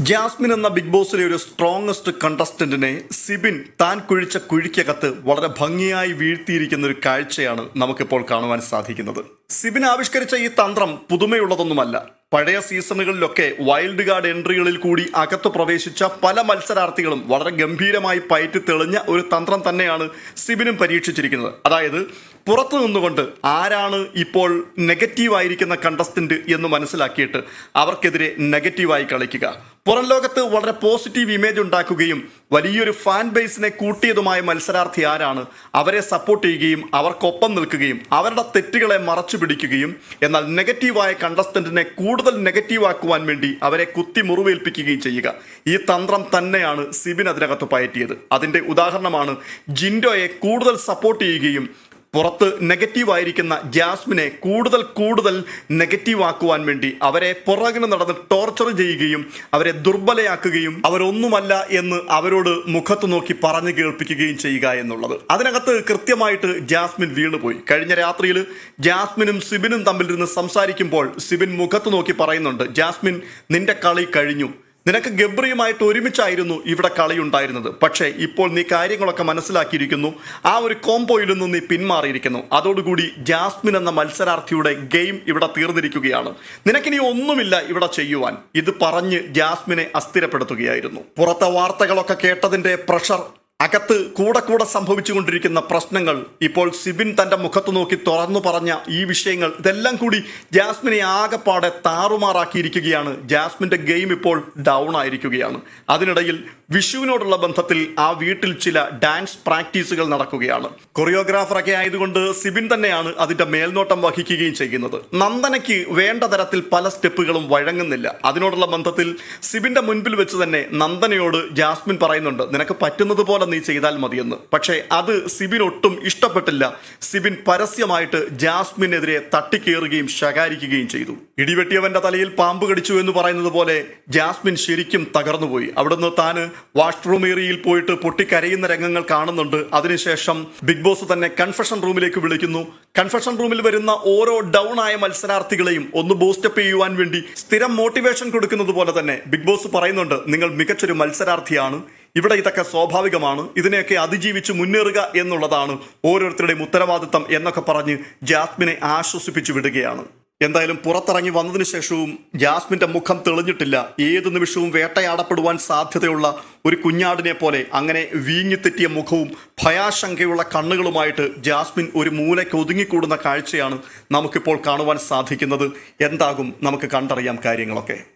Jasmine എന്ന big ബോസിലെ ഒരു strongest കണ്ടസ്റ്റന്റിനെ Sibin താൻ കുഴിച്ച കുഴിക്കകത്ത് വളരെ ഭംഗിയായി വീഴ്ത്തിയിരിക്കുന്ന ഒരു കാഴ്ചയാണ് നമുക്കിപ്പോൾ കാണുവാൻ സാധിക്കുന്നത്. സിബിൻ ആവിഷ്കരിച്ച ഈ തന്ത്രം പുതുമയുള്ളതൊന്നുമല്ല. പഴയ സീസണുകളിലൊക്കെ വൈൽഡ് കാർഡ് എൻട്രികളിൽ കൂടി അകത്തു പ്രവേശിച്ച പല മത്സരാർത്ഥികളും വളരെ ഗംഭീരമായി പയറ്റി തെളിഞ്ഞ ഒരു തന്ത്രം തന്നെയാണ് സിബിനും പരീക്ഷിച്ചിരിക്കുന്നത്. അതായത് പുറത്തു നിന്നുകൊണ്ട് ആരാണ് ഇപ്പോൾ നെഗറ്റീവായിരിക്കുന്ന കണ്ടസ്റ്റന്റ് എന്ന് മനസ്സിലാക്കിയിട്ട് അവർക്കെതിരെ നെഗറ്റീവായി കളിക്കുക. പുറം ലോകത്ത് വളരെ പോസിറ്റീവ് ഇമേജ് ഉണ്ടാക്കുകയും വലിയൊരു ഫാൻ ബേസിനെ കൂട്ടിയതുമായ മത്സരാർത്ഥി ആരാണ്? അവരെ സപ്പോർട്ട് ചെയ്യുകയും അവർക്കൊപ്പം നിൽക്കുകയും അവരുടെ തെറ്റുകളെ മറച്ചു പിടിക്കുകയും എന്നാൽ നെഗറ്റീവായ കണ്ടസ്റ്റന്റിനെ കൂടുതൽ നെഗറ്റീവ് ആക്കുവാൻ വേണ്ടി അവരെ കുത്തി മുറിവേൽപ്പിക്കുകയും ചെയ്യുക. ഈ തന്ത്രം തന്നെയാണ് സിബിൻ അതിനകത്ത് പയറ്റിയത്. അതിന്റെ ഉദാഹരണമാണ് ജിൻഡോയെ കൂടുതൽ സപ്പോർട്ട് ചെയ്യുകയും പുറത്ത് നെഗറ്റീവ് ആയിരിക്കുന്ന ജാസ്മിനെ കൂടുതൽ കൂടുതൽ നെഗറ്റീവ് ആക്കുവാൻ വേണ്ടി അവരെ പുറകിന് നടന്ന് ടോർച്ചർ ചെയ്യുകയും അവരെ ദുർബലയാക്കുകയും അവരൊന്നുമല്ല എന്ന് അവരോട് മുഖത്ത് നോക്കി പറഞ്ഞു കേൾപ്പിക്കുകയും ചെയ്യുക എന്നുള്ളത്. അതിനകത്ത് കൃത്യമായിട്ട് ജാസ്മിൻ വീണുപോയി. കഴിഞ്ഞ രാത്രിയിൽ ജാസ്മിനും സിബിനും തമ്മിൽ തമ്മിലിരുന്ന് സംസാരിക്കുമ്പോൾ സിബിൻ മുഖത്ത് നോക്കി പറയുന്നുണ്ട് ജാസ്മിൻ നിന്റെ കളി കഴിഞ്ഞു. നിനക്ക് ഗബ്രിയുമായിട്ട് ഒരുമിച്ചായിരുന്നു ഇവിടെ കളിയുണ്ടായിരുന്നത്. പക്ഷേ ഇപ്പോൾ നീ കാര്യങ്ങളൊക്കെ മനസ്സിലാക്കിയിരിക്കുന്നു. ആ ഒരു കോംബോയിൽ നിന്ന് നീ പിന്മാറിയിരിക്കുന്നു. അതോടുകൂടി ജാസ്മിൻ എന്ന മത്സരാർത്ഥിയുടെ ഗെയിം ഇവിടെ തീർന്നിരിക്കുകയാണ്. നിനക്കിനി ഒന്നുമില്ല ഇവിടെ ചെയ്യുവാൻ. ഇത് പറഞ്ഞ് ജാസ്മിനെ അസ്ഥിരപ്പെടുത്തുകയായിരുന്നു. പുറത്തെ വാർത്തകളൊക്കെ കേട്ടതിന്റെ പ്രഷർ അകത്ത് കൂടെ കൂടെ സംഭവിച്ചുകൊണ്ടിരിക്കുന്ന പ്രശ്നങ്ങൾ ഇപ്പോൾ സിബിൻ തന്റെ മുഖത്ത് നോക്കി തുറന്നു പറഞ്ഞ ഈ വിഷയങ്ങൾ ഇതെല്ലാം കൂടി ജാസ്മിനെ ആകെപ്പാടെ താറുമാറാക്കിയിരിക്കുകയാണ്. ജാസ്മിന്റെ ഗെയിം ഇപ്പോൾ ഡൗൺ ആയിരിക്കുകയാണ്. അതിനിടയിൽ വിഷുവിനോടുള്ള ബന്ധത്തിൽ ആ വീട്ടിൽ ചില ഡാൻസ് പ്രാക്ടീസുകൾ നടക്കുകയാണ്. കൊറിയോഗ്രാഫറൊക്കെ ആയതുകൊണ്ട് സിബിൻ തന്നെയാണ് അതിന്റെ മേൽനോട്ടം വഹിക്കുകയും ചെയ്യുന്നത്. നന്ദനയ്ക്ക് വേണ്ട തരത്തിൽ പല സ്റ്റെപ്പുകളും വഴങ്ങുന്നില്ല. അതിനോടുള്ള ബന്ധത്തിൽ സിബിന്റെ മുൻപിൽ വെച്ച് തന്നെ നന്ദനയോട് ജാസ്മിൻ പറയുന്നുണ്ട് നിനക്ക് പറ്റുന്നത് പോലെ നീ ചെയ്താൽ മതിയെന്ന്. പക്ഷേ അത് സിബിൻ ഒട്ടും ഇഷ്ടപ്പെട്ടില്ല. സിബിൻ പരസ്യമായിട്ട് ജാസ്മിനെതിരെ തട്ടിക്കേറുകയും ശകാരിക്കുകയും ചെയ്തു. ഇടിവെട്ടിയവന്റെ തലയിൽ പാമ്പ് കടിച്ചു എന്ന് പറയുന്നത് പോലെ ജാസ്മിൻ ശരിക്കും തകർന്നുപോയി. അവിടുന്ന് താന് വാഷ്റൂം ഏരിയയിൽ പോയിട്ട് പൊട്ടിക്കരയുന്ന രംഗങ്ങൾ കാണുന്നുണ്ട്. അതിനുശേഷം ബിഗ് ബോസ് തന്നെ കൺഫെഷൻ റൂമിലേക്ക് വിളിക്കുന്നു. കൺഫെഷൻ റൂമിൽ വരുന്ന ഓരോ ഡൗൺ ആയ മത്സരാർത്ഥികളെയും ഒന്ന് ബൂസ്റ്റപ്പ് ചെയ്യുവാൻ വേണ്ടി സ്ഥിരം മോട്ടിവേഷൻ കൊടുക്കുന്നത് പോലെ തന്നെ ബിഗ് ബോസ് പറയുന്നുണ്ട് നിങ്ങൾ മികച്ചൊരു മത്സരാർത്ഥിയാണ്. ഇവിടെ ഇതൊക്കെ സ്വാഭാവികമാണ്. ഇതിനെയൊക്കെ അതിജീവിച്ച് മുന്നേറുക എന്നുള്ളതാണ് ഓരോരുത്തരുടെയും ഉത്തരവാദിത്തം എന്നൊക്കെ പറഞ്ഞ് ജാസ്മിനെ ആശ്വസിപ്പിച്ചു വിടുകയാണ്. എന്തായാലും പുറത്തിറങ്ങി വന്നതിന് ശേഷവും ജാസ്മിന്റെ മുഖം തെളിഞ്ഞിട്ടില്ല. ഏത് നിമിഷവും വേട്ടയാടപ്പെടുവാൻ സാധ്യതയുള്ള ഒരു കുഞ്ഞാടിനെ പോലെ അങ്ങനെ വീങ്ങിത്തെറ്റിയ മുഖവും ഭയാശങ്കയുള്ള കണ്ണുകളുമായിട്ട് ജാസ്മിൻ ഒരു മൂലയ്ക്ക് ഒതുങ്ങിക്കൂടുന്ന കാഴ്ചയാണ് നമുക്കിപ്പോൾ കാണുവാൻ സാധിക്കുന്നത്. എന്താകും നമുക്ക് കണ്ടറിയാം കാര്യങ്ങളൊക്കെ.